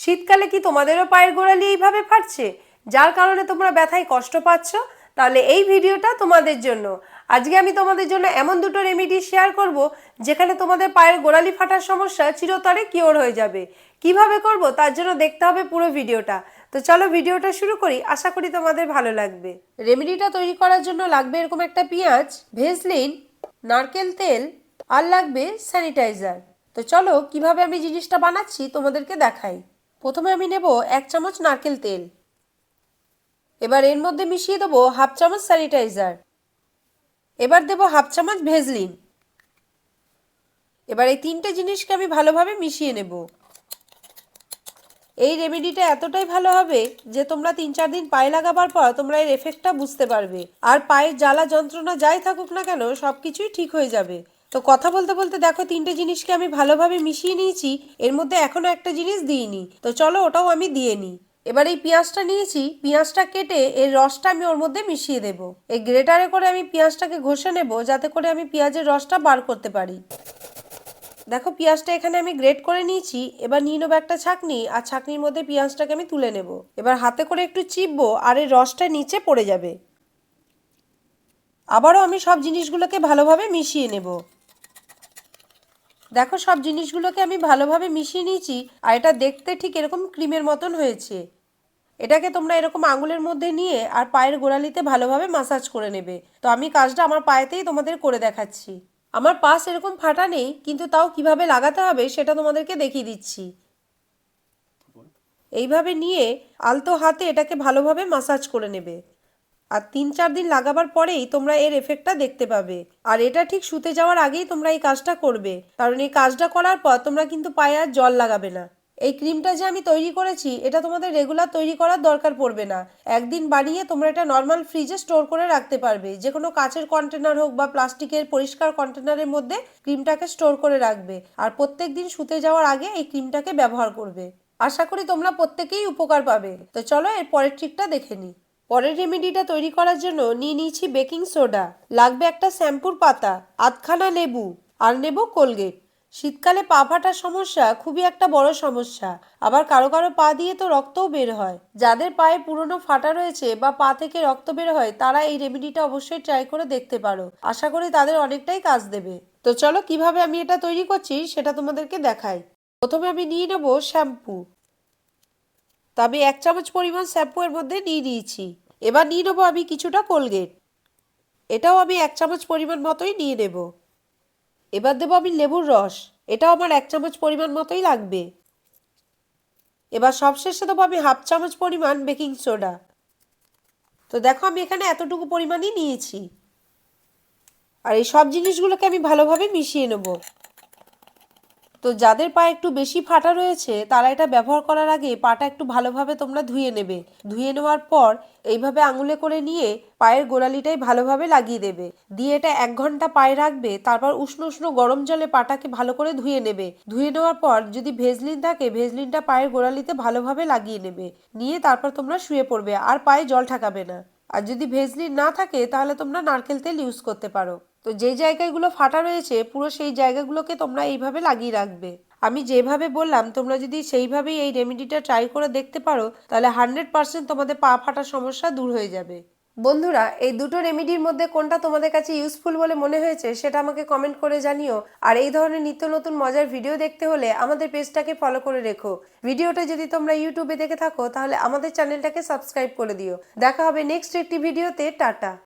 শীতকালে কি তোমাদেরও পায়ের গোড়ালি এইভাবে ফাটছে? যার কারণে তোমরা ব্যথায় কষ্ট পাচ্ছ, তাহলে এই ভিডিওটা তোমাদের জন্য। আজকে আমি তোমাদের জন্য এমন দুটো রেমেডি শেয়ার করব, যেখানে তোমাদের পায়ের গোড়ালি ফাটার সমস্যা চিরতরে কিওর হয়ে যাবে। কীভাবে করব তার জন্য দেখতে হবে পুরো ভিডিওটা। তো চলো ভিডিওটা শুরু করি, আশা করি তোমাদের ভালো লাগবে। রেমেডিটা তৈরি করার জন্য লাগবে এরকম একটা পেঁয়াজ, ভেজলিন, নারকেল তেল, আর লাগবে স্যানিটাইজার তো চলো কীভাবে আমি জিনিসটা বানাচ্ছি তোমাদেরকে দেখাই। প্রথমে আমি নেব এক চামচ নারকেল তেল। এবার এর মধ্যে মিশিয়ে দেবো হাফ চামচ স্যানিটাইজার। এবার দেবো হাফ চামচ ভেজলিন। এবার এই তিনটে জিনিসকে আমি ভালোভাবে মিশিয়ে নেব। এই রেমেডিটা এতটাই ভালো হবে যে তোমরা তিন চার দিন পায়ে লাগাবার পর তোমরা এর এফেক্টটা বুঝতে পারবে। আর পায়ের জ্বালা যন্ত্রণা যাই থাকুক না কেন সব কিছুই ঠিক হয়ে যাবে। তো কথা বলতে বলতে দেখো তিনটে জিনিসকে আমি ভালোভাবে মিশিয়ে নিয়েছি, এর মধ্যে এখনও একটা জিনিস দিইনি। তো চলো ওটাও আমি দিয়ে নিই। এবার এই পেঁয়াজটা নিয়েছি, পেঁয়াজটা কেটে এর রসটা আমি ওর মধ্যে মিশিয়ে দেব। এই গ্রেটারে করে আমি পেঁয়াজটাকে ঘষে নেব, যাতে করে আমি পেঁয়াজের রসটা বার করতে পারি। দেখো পেঁয়াজটা এখানে আমি গ্রেট করে নিয়েছি, এবার নিয়ে নেব একটা ছাকনি, আর ছাকনির মধ্যে পেঁয়াজটাকে আমি তুলে নেব। এবার হাতে করে একটু চিপবো, আর এই রসটা নিচে পড়ে যাবে। আবারও আমি সব জিনিসগুলোকে ভালোভাবে মিশিয়ে নেব। দেখো, সব জিনিসগুলোকে আমি ভালোভাবে মিশিয়ে নিয়েছি আর এটা দেখতে ঠিক এরকম ক্রিমের মতন হয়েছে। এটাকে তোমরা এরকম আঙুলের মধ্যে নিয়ে আর পায়ের গোড়ালিতে ভালোভাবে মাসাজ করে নেবে। তো আমি কাজটা আমার পায়েতেই তোমাদের করে দেখাচ্ছি। আমার পাশ এরকম ফাটা নেই, কিন্তু তাও কীভাবে লাগাতে হবে সেটা তোমাদেরকে দেখিয়ে দিচ্ছি। এইভাবে নিয়ে আলতো হাতে এটাকে ভালোভাবে মাসাজ করে নেবে। আর তিন চার দিন লাগাবার পরেই তোমরা এর এফেক্টটা দেখতে পাবে। আর এটা ঠিক শুতে যাওয়ার আগেই তোমরা এই কাজটা করবে। কারণ এই কাজটা করার পর তোমরা কিন্তু পায়ে আর জল লাগাবে না। এই ক্রিমটা যে আমি তৈরি করেছি, এটা তোমাদের রেগুলার তৈরি করার দরকার পড়বে না। একদিন বানিয়ে তোমরা এটা নর্মাল ফ্রিজে স্টোর করে রাখতে পারবে। যে কোনো কাচের কন্টেনার হোক বা প্লাস্টিকের পরিষ্কার কন্টেনারের মধ্যে ক্রিমটাকে স্টোর করে রাখবে। আর প্রত্যেক দিন শুতে যাওয়ার আগে এই ক্রিমটাকে ব্যবহার করবে। আশা করি তোমরা প্রত্যেকেই উপকার পাবে। তো চলো এর পরের ট্রিকটা দেখে নিই। পরের রেমেডিটা তৈরি করার জন্য নিয়ে নিয়েছি বেকিং সোডা। লাগবে একটা শ্যাম্পুর পাতা, আধখানা লেবু, আর নেব কোলগেট। শীতকালে পা ফাটার সমস্যা খুবই একটা বড় সমস্যা। আবার কারও কারও পা দিয়ে তো রক্তও বের হয়। যাদের পায়ে পুরনো ফাটা রয়েছে বা পা থেকে রক্ত বের হয়, তারা এই রেমেডিটা অবশ্যই ট্রাই করে দেখতে পারো। আশা করি তাদের অনেকটাই কাজ দেবে। তো চলো কীভাবে আমি এটা তৈরি করছি, সেটা তোমাদেরকে দেখাই। প্রথমে আমি নিয়ে নেব শ্যাম্পু। তবে এক চামচ পরিমাণ শ্যাম্পু এর মধ্যে নিয়ে নিয়েছি। এবার নিয়ে নেব আমি কিছুটা কোলগেট। এটাও আমি এক চামচ পরিমাণ মতোই নিয়ে নেব। এবার দেবো আমি লেবুর রস। এটাও আমার এক চামচ পরিমাণ মতোই লাগবে। এবার সবশেষে দেবো আমি হাফ চামচ পরিমাণ বেকিং সোডা। তো দেখো আমি এখানে এতটুকু পরিমাণই নিয়েছি। আর এই সব জিনিসগুলোকে আমি ভালোভাবে মিশিয়ে নেব। তো যাদের পায়ে একটু বেশি ফাটা রয়েছে, তারা এটা ব্যবহার করার আগে পাটা একটু ভালোভাবে তোমরা ধুয়ে নেবে। ধুয়ে নেওয়ার পর এইভাবে আঙুলে করে নিয়ে পায়ের গোড়ালিটাই ভালোভাবে লাগিয়ে দেবে। দিয়ে এটা এক ঘণ্টা পায়ে রাখবে, তারপর উষ্ণ উষ্ণ গরম জলে পাটাকে ভালো করে ধুয়ে নেবে। ধুয়ে নেওয়ার পর যদি ভেজলিন থাকে, ভেজলিনটা পায়ের গোড়ালিতে ভালোভাবে লাগিয়ে নেবে। নিয়ে তারপর তোমরা শুয়ে পড়বে, আর পায়ে জল ঠাকাবে না। আর যদি ভেজলিন না থাকে, তাহলে তোমরা নারকেল তেল ইউজ করতে পারো। তো যে জায়গাগুলো ফাটা রয়েছে, পুরো সেই জায়গাগুলোকে তোমরা এইভাবে লাগিয়ে রাখবে। আমি যেভাবে বললাম, তোমরা যদি সেইভাবেই এই রেমেডিটা ট্রাই করে দেখতে পারো, তাহলে হান্ড্রেড পার্সেন্ট তোমাদের পা ফাটার সমস্যা দূর হয়ে যাবে। বন্ধুরা, এই দুটো রেমেডির মধ্যে কোনটা তোমাদের কাছে ইউজফুল বলে মনে হয়েছে, সেটা আমাকে কমেন্ট করে জানিও। আর এই ধরনের নিত্য নতুন মজার ভিডিও দেখতে হলে আমাদের পেজটাকে ফলো করে রেখো। ভিডিওটা যদি তোমরা ইউটিউবে দেখে থাকো, তাহলে আমাদের চ্যানেলটাকে সাবস্ক্রাইব করে দিও। দেখা হবে নেক্সট একটি ভিডিওতে টাটা।